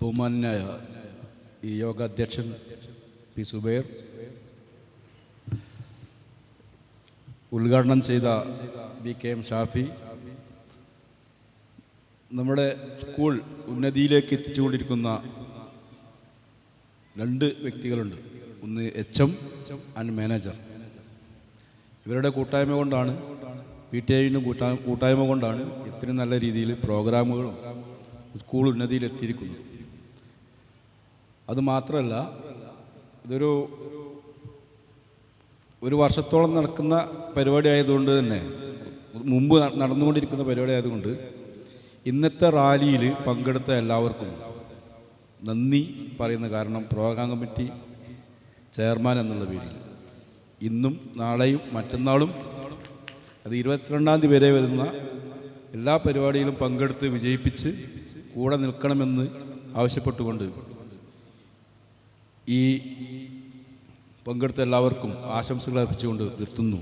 ബഹുമാനായ ഈ യോഗ അധ്യക്ഷൻ പി സുബൈർ ഉദ്ഘാടനം ചെയ്ത ബി കെ എം ഷാഫി നമ്മുടെ സ്കൂൾ ഉന്നതിയിലേക്ക് എത്തിച്ചുകൊണ്ടിരിക്കുന്ന രണ്ട് വ്യക്തികളുണ്ട്. ഒന്ന് എച്ച് എം ആൻഡ് മാനേജർ. ഇവരുടെ കൂട്ടായ്മ കൊണ്ടാണ് പി ടി കൂട്ടാ കൂട്ടായ്മ കൊണ്ടാണ് ഇത്രയും നല്ല രീതിയിൽ പ്രോഗ്രാമുകളും സ്കൂൾ ഉന്നതിയിൽ എത്തിയിരിക്കുന്നത് അത് മാത്രമല്ല ഇതൊരു ഒരു വർഷത്തോളം നടക്കുന്ന പരിപാടി ആയതുകൊണ്ട് തന്നെ മുമ്പ് നടന്നുകൊണ്ടിരിക്കുന്ന പരിപാടി ആയതുകൊണ്ട് ഇന്നത്തെ റാലിയിൽ പങ്കെടുത്ത എല്ലാവർക്കും നന്ദി പറയുന്ന കാരണം പ്രോഗ്രാം കമ്മിറ്റി ചെയർമാൻ എന്നുള്ള പേരിൽ. ഇന്നും നാളെയും മറ്റന്നാളും അത് ഇരുപത്തിരണ്ടാം തീയതി വരെ വരുന്ന എല്ലാ പരിപാടിയിലും പങ്കെടുത്ത് വിജയിപ്പിച്ച് കൂടെ നിൽക്കണമെന്ന് ആവശ്യപ്പെട്ടുകൊണ്ട് ഈ പങ്കെടുത്ത എല്ലാവർക്കും ആശംസകൾ അർപ്പിച്ചുകൊണ്ട് നിർത്തുന്നു.